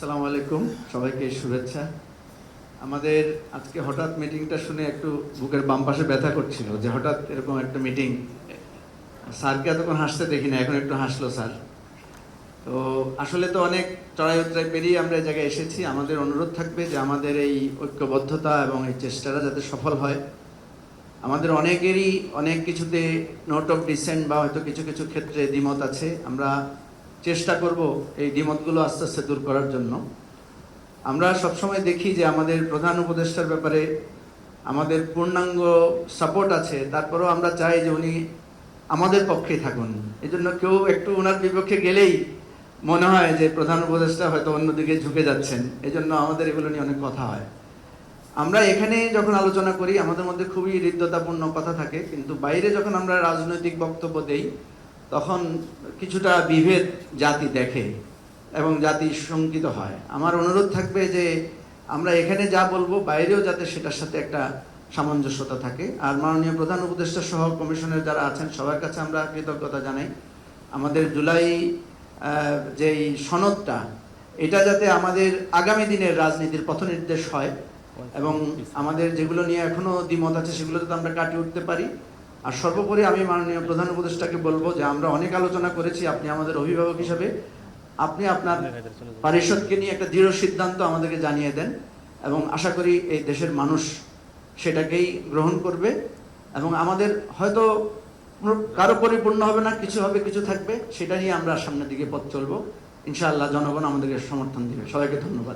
আসসালামু আলাইকুম, সবাইকে শুভেচ্ছা। আমাদের আজকে হঠাৎ মিটিংটা শুনে একটু বুকের বাম পাশে ব্যথা করছিল যে হঠাৎ এরকম একটা মিটিং স্যারকে এতক্ষণ হাসতে দেখি না, এখন একটু হাসলো স্যার। তো আসলে তো অনেক চড়াই উতরাই পেরিয়ে আমরা এই জায়গায় এসেছি। আমাদের অনুরোধ থাকবে যে আমাদের এই ঐক্যবদ্ধতা এবং এই চেষ্টাটা যাতে সফল হয়। আমাদের অনেকেরই অনেক কিছুতে নোট অফ ডিসেন্ট বা হয়তো কিছু কিছু ক্ষেত্রে দ্বিমত আছে। আমরা চেষ্টা করব এই দ্বিমতগুলো আস্তে আস্তে দূর করার জন্য। আমরা সবসময় দেখি যে আমাদের প্রধান উপদেষ্টার ব্যাপারে আমাদের পূর্ণাঙ্গ সাপোর্ট আছে, তারপরেও আমরা চাই যে উনি আমাদের পক্ষে থাকুন। এই জন্য কেউ একটু ওনার বিপক্ষে গেলেই মনে হয় যে প্রধান উপদেষ্টা হয়তো অন্যদিকে ঝুঁকে যাচ্ছেন। এই জন্য আমাদের এগুলো নিয়ে অনেক কথা হয়। আমরা এখানে যখন আলোচনা করি, আমাদের মধ্যে খুবই হৃদ্যতাপূর্ণ কথা থাকে, কিন্তু বাইরে যখন আমরা রাজনৈতিক বক্তব্য দেই তখন কিছুটা বিভেদ জাতি দেখে এবং জাতি শঙ্কিত হয়। আমার অনুরোধ থাকবে যে আমরা এখানে যা বলব, বাইরেও যাতে সেটার সাথে একটা সামঞ্জস্যতা থাকে। আর মাননীয় প্রধান উপদেষ্টা সহ কমিশনের যারা আছেন, সবার কাছে আমরা কৃতজ্ঞতা জানাই। আমাদের জুলাই যেই সনদটা, এটা যাতে আমাদের আগামী দিনের রাজনীতির পথনির্দেশ হয়। এবং আমাদের যেগুলো নিয়ে এখনও দ্বিমত আছে, সেগুলো যাতে আমরা কাটিয়ে উঠতে পারি। আর সর্বোপরি আমি মাননীয় প্রধান উপদেষ্টাকে বলব যে আমরা অনেক আলোচনা করেছি, আপনি আমাদের অভিভাবক হিসাবে। আপনি আপনার পারিষদকে নিয়ে একটা দৃঢ় সিদ্ধান্ত আমাদেরকে জানিয়ে দেন এবং আশা করি এই দেশের মানুষ সেটাকেই গ্রহণ করবে এবং আমাদের হয়তো কারও পরিপূর্ণ হবে না, কিছু হবে, কিছু থাকবে, সেটা নিয়ে আমরা সামনের দিকে পথ চলবো। ইনশাআল্লাহ জনগণ আমাদেরকে সমর্থন দিবে। সবাইকে ধন্যবাদ।